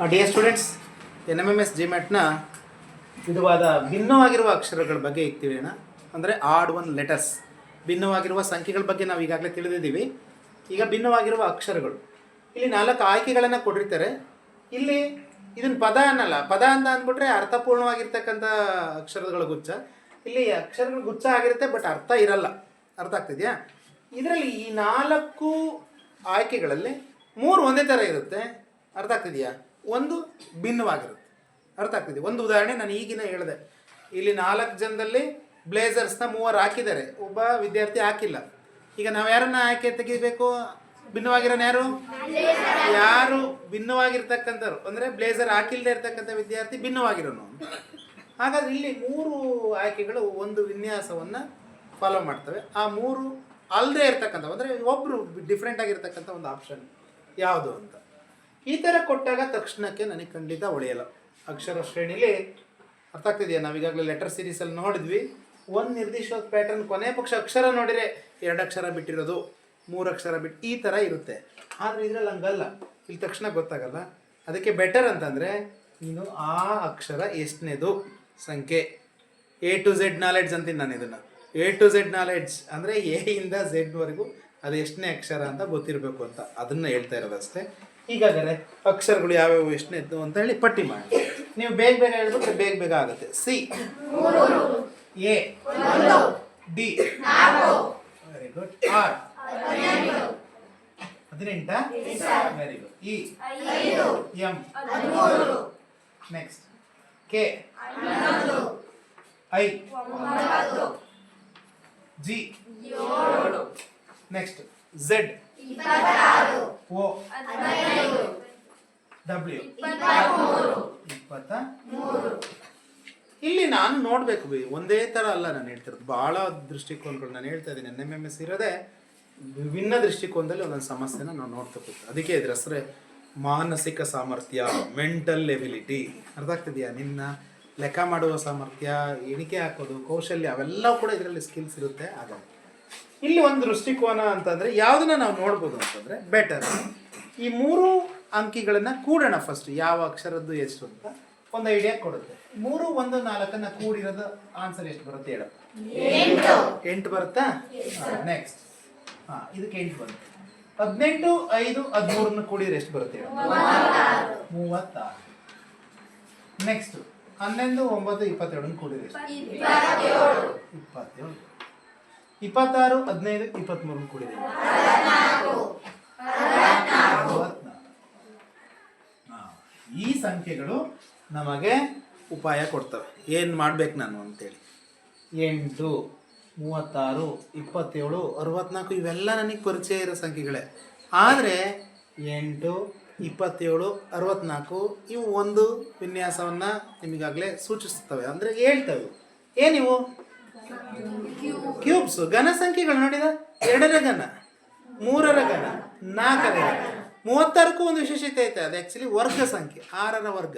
Dear students N M M S G ಮ್ಯಾಟ್ನ ವಿಧವಾದ ಭಿನ್ನವಾಗಿರುವ ಅಕ್ಷರಗಳ ಬಗ್ಗೆ ಈಗ ತಿಳಿಯೋಣ ಅಂದರೆ ಆಡ್ ಒನ್ ಲೆಟರ್ಸ್ ಭಿನ್ನವಾಗಿರುವ ಸಂಖ್ಯೆಗಳ ಬಗ್ಗೆ ನಾವು ಈಗಾಗಲೇ ತಿಳಿದಿದ್ದೀವಿ. ಈಗ ಭಿನ್ನವಾಗಿರುವ ಅಕ್ಷರಗಳು. ಇಲ್ಲಿ ನಾಲ್ಕು ಆಯ್ಕೆಗಳನ್ನು ಕೊಟ್ಟಿರ್ತಾರೆ. ಇಲ್ಲಿ ಇದನ್ನು ಪದ ಅನ್ನಲ್ಲ, ಪದ ಅಂತ ಅಂದ್ಬಿಟ್ರೆ ಅರ್ಥಪೂರ್ಣವಾಗಿರ್ತಕ್ಕಂಥ ಅಕ್ಷರಗಳ ಗುಚ್ಛ. ಇಲ್ಲಿ ಅಕ್ಷರಗಳ ಗುಚ್ಛ ಆಗಿರುತ್ತೆ ಬಟ್ ಅರ್ಥ ಇರಲ್ಲ. ಅರ್ಥ ಆಗ್ತಿದೆಯಾ? ಇದರಲ್ಲಿ ಈ ನಾಲ್ಕು ಆಯ್ಕೆಗಳಲ್ಲಿ ಮೂರು ಒಂದೇ ಥರ ಇರುತ್ತೆ. ಅರ್ಥ ಆಗ್ತಿದೆಯಾ? ಒಂದು ಭಿನ್ನವಾಗಿರುತ್ತೆ. ಅರ್ಥ ಆಗ್ತಿದೆ? ಒಂದು ಉದಾಹರಣೆ ನಾನು ಈಗಿನ ಹೇಳಿದೆ. ಇಲ್ಲಿ ನಾಲ್ಕು ಜನದಲ್ಲಿ ಬ್ಲೇಸರ್ಸ್ನ ಮೂವರು ಹಾಕಿದ್ದಾರೆ. ಒಬ್ಬ ವಿದ್ಯಾರ್ಥಿ ಹಾಕಿಲ್ಲ. ಈಗ ನಾವು ಯಾರನ್ನ ಆಯ್ಕೆ ತೆಗಿಬೇಕು? ಭಿನ್ನವಾಗಿರೋನು ಯಾರು? ಯಾರು ಭಿನ್ನವಾಗಿರ್ತಕ್ಕಂಥವ್ರು? ಅಂದರೆ ಬ್ಲೇಸರ್ ಹಾಕಿಲ್ಲದೆ ಇರ್ತಕ್ಕಂಥ ವಿದ್ಯಾರ್ಥಿ ಭಿನ್ನವಾಗಿರೋನು. ಹಾಗಾದ್ರೆ ಇಲ್ಲಿ ಮೂರು ಆಯ್ಕೆಗಳು ಒಂದು ವಿನ್ಯಾಸವನ್ನು ಫಾಲೋ ಮಾಡ್ತವೆ. ಆ ಮೂರು ಅಲ್ಲದೆ ಇರ್ತಕ್ಕಂಥ ಅಂದರೆ ಒಬ್ಬರು ಡಿಫ್ರೆಂಟ್ ಆಗಿರ್ತಕ್ಕಂಥ ಒಂದು ಆಪ್ಷನ್ ಯಾವುದು ಅಂತ. ಈ ಥರ ಕೊಟ್ಟಾಗ ತಕ್ಷಣಕ್ಕೆ ನನಗೆ ಖಂಡಿತ ಉಳಿಯಲ್ಲ ಅಕ್ಷರ ಶ್ರೇಣಿಲಿ ಅರ್ಥ ಆಗ್ತಿದೆಯಾ? ನಾವು ಈಗಾಗಲೇ ಲೆಟರ್ ಸೀರೀಸಲ್ಲಿ ನೋಡಿದ್ವಿ. ಒಂದು ನಿರ್ದಿಷ್ಟ ಪ್ಯಾಟರ್ನ್ ಕೊನೆ ಪಕ್ಷ ಅಕ್ಷರ ನೋಡಿದರೆ ಎರಡು ಅಕ್ಷರ ಬಿಟ್ಟಿರೋದು, ಮೂರು ಅಕ್ಷರ ಬಿಟ್ಟು ಈ ಥರ ಇರುತ್ತೆ. ಆದರೆ ಇದರಲ್ಲಿ ಹಂಗಲ್ಲ. ಇಲ್ಲಿ ತಕ್ಷಣ ಗೊತ್ತಾಗಲ್ಲ. ಅದಕ್ಕೆ ಬೆಟರ್ ಅಂತಂದರೆ ನೀನು ಆ ಅಕ್ಷರ ಎಷ್ಟನೇದು ಸಂಖ್ಯೆ? ಎ ಟು ಝೆಡ್ ನಾಲೆಡ್ಜ್ ಅಂತೀನಿ ನಾನು ಇದನ್ನು. ಎ ಟು ಝೆಡ್ ನಾಲೆಡ್ಜ್ ಅಂದರೆ ಎ ಇಂದ ಝೆಡ್ವರೆಗೂ ಅದು ಎಷ್ಟನೇ ಅಕ್ಷರ ಅಂತ ಗೊತ್ತಿರಬೇಕು ಅಂತ. ಅದನ್ನು ಹೇಳ್ತಾ ಇರೋದಷ್ಟೇ. ಈಗಾಗಲೇ ಅಕ್ಷರಗಳು ಯಾವ್ಯಾವ ಎಷ್ಟನೇದ್ದು ಅಂತ ಹೇಳಿ ಪಟ್ಟಿ ಮಾಡಿ. ನೀವು ಬೇಗ ಬೇಗ ಹೇಳ್ಬಿಟ್ರೆ ಬೇಗ ಬೇಗ ಆಗುತ್ತೆ. C. A. D. Very good R. ಹದಿನೆಂಟ. Very good E. M. Next K. I. G. Next Z. O. W ಇಪ್ಪತ್ತ ಇಲ್ಲಿ ನಾನು ನೋಡಬೇಕು ಒಂದೇ ಥರ ಅಲ್ಲ ನಾನು ಹೇಳ್ತಿರೋದು. ಭಾಳ ದೃಷ್ಟಿಕೋನಗಳು ನಾನು ಹೇಳ್ತಾ ಇದ್ದೀನಿ. ಎನ್ ಎಂ ಎಂ ಎಸ್ ಇರೋದೇ ವಿಭಿನ್ನ ದೃಷ್ಟಿಕೋನದಲ್ಲಿ ಒಂದೊಂದು ಸಮಸ್ಯೆನ ನಾವು ನೋಡ್ತಾ ಕೂತು ಅದಕ್ಕೆ ಇದ್ರ ಹೆಸರೇ ಮಾನಸಿಕ ಸಾಮರ್ಥ್ಯ ಮೆಂಟಲ್ ಎಬಿಲಿಟಿ ಅರ್ಥ ಆಗ್ತಿದೆಯಾ? ನಿನ್ನ ಲೆಕ್ಕ ಮಾಡುವ ಸಾಮರ್ಥ್ಯ, ಎಣಿಕೆ ಹಾಕೋದು, ಕೌಶಲ್ಯ ಅವೆಲ್ಲ ಕೂಡ ಇದರಲ್ಲಿ ಸ್ಕಿಲ್ಸ್ ಇರುತ್ತೆ. ಹಾಗಾಗಿ ಇಲ್ಲಿ ಒಂದು ದೃಷ್ಟಿಕೋನ ಅಂತಂದರೆ ಯಾವುದನ್ನ ನಾವು ನೋಡ್ಬೋದು ಅಂತಂದರೆ ಬೆಟರ್ ಈ ಮೂರು ಅಂಕಿಗಳನ್ನು ಕೂಡೋಣ ಫಸ್ಟ್ ಯಾವ ಅಕ್ಷರದ್ದು ಎಷ್ಟು ಅಂತ ಒಂದು ಐಡಿಯಾ ಕೊಡುತ್ತೆ. ಮೂರು ಒಂದು ನಾಲ್ಕನ್ನ ಕೂಡಿರೋದು ಆನ್ಸರ್ ಎಷ್ಟು ಬರುತ್ತೆ ಹೇಳಪ್ಪ ಎಂಟು. ಬರುತ್ತಾ? ನೆಕ್ಸ್ಟ್ ಹಾಂ ಇದಕ್ಕೆ ಎಂಟು ಬರುತ್ತೆ. ಹದಿನೆಂಟು ಐದು ಹದಿಮೂರನ್ನ ಕೂಡಿದ್ರೆ ಎಷ್ಟು ಬರುತ್ತೆ ಮೂವತ್ತಾರು. ನೆಕ್ಸ್ಟ್ ಹನ್ನೊಂದು ಒಂಬತ್ತು ಇಪ್ಪತ್ತೆರಡನ್ನ ಕೂಡಿದ್ರೆ ಎಷ್ಟು? ಇಪ್ಪತ್ತಾರು, ಹದಿನೈದು ಇಪ್ಪತ್ತ್ಮೂರನ್ನ ಕೂಡಿದೆ. ಈ ಸಂಖ್ಯೆಗಳು ನಮಗೆ ಉಪಾಯ ಕೊಡ್ತವೆ. ಏನು ಮಾಡ್ಬೇಕು ನಾನು ಅಂತೇಳಿ? ಎಂಟು, ಮೂವತ್ತಾರು, ಇಪ್ಪತ್ತೇಳು, ಅರವತ್ನಾಲ್ಕು, ಇವೆಲ್ಲ ನನಗೆ ಪರಿಚಯ ಇರೋ ಸಂಖ್ಯೆಗಳೇ. ಆದರೆ ಎಂಟು, ಇಪ್ಪತ್ತೇಳು, ಅರವತ್ನಾಲ್ಕು ಇವು ಒಂದು ವಿನ್ಯಾಸವನ್ನು ನಿಮಗಾಗಲೇ ಸೂಚಿಸ್ತವೆ ಅಂದರೆ ಹೇಳ್ತವೆ. ಏನಿವು? ಕ್ಯೂಬ್ಸ್ ಘನ ಸಂಖ್ಯೆಗಳು ನೋಡಿದ? ಎರಡರ ಘನ ಮೂರರ ಘನ ನಾಲ್ಕರ ಘನ. ಮೂವತ್ತಾರಕ್ಕೂ ಒಂದು ವಿಶೇಷತೆ ಐತೆ ಅದು ಆ್ಯಕ್ಚುಲಿ ವರ್ಗ ಸಂಖ್ಯೆ ಆರರ ವರ್ಗ.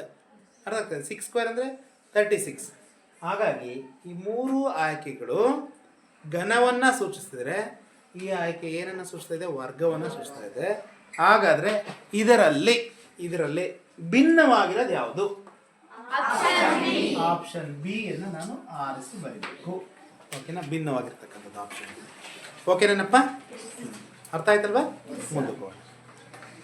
ಅರ್ಥ ಆಗ್ತದೆ? ಸಿಕ್ಸ್ ಸ್ಕ್ವೇರ್ ಅಂದರೆ ತರ್ಟಿ ಸಿಕ್ಸ್ ಹಾಗಾಗಿ ಈ ಮೂರು ಆಯ್ಕೆಗಳು ಘನವನ್ನು ಸೂಚಿಸ್ತಿದ್ರೆ ಈ ಆಯ್ಕೆ ಏನನ್ನು ಸೂಚಿಸ್ತಾ ಇದೆ? ವರ್ಗವನ್ನು ಸೂಚಿಸ್ತಾ ಇದೆ. ಹಾಗಾದರೆ ಇದರಲ್ಲಿ ಇದರಲ್ಲಿ ಭಿನ್ನವಾಗಿರೋದು ಯಾವುದು? ಆಪ್ಷನ್ ಬಿ ಅನ್ನು ನಾನು ಆರಿಸಿ ಬರೀಬೇಕು. ಓಕೆನಾ? ಭಿನ್ನವಾಗಿರ್ತಕ್ಕಂಥದ್ದು ಆಪ್ಷನ್ ಓಕೆನೇನಪ್ಪ ಅರ್ಥ ಆಯ್ತಲ್ವಾ? ಮುಂದಕ್ಕೆ ಹೋಗೋಣ.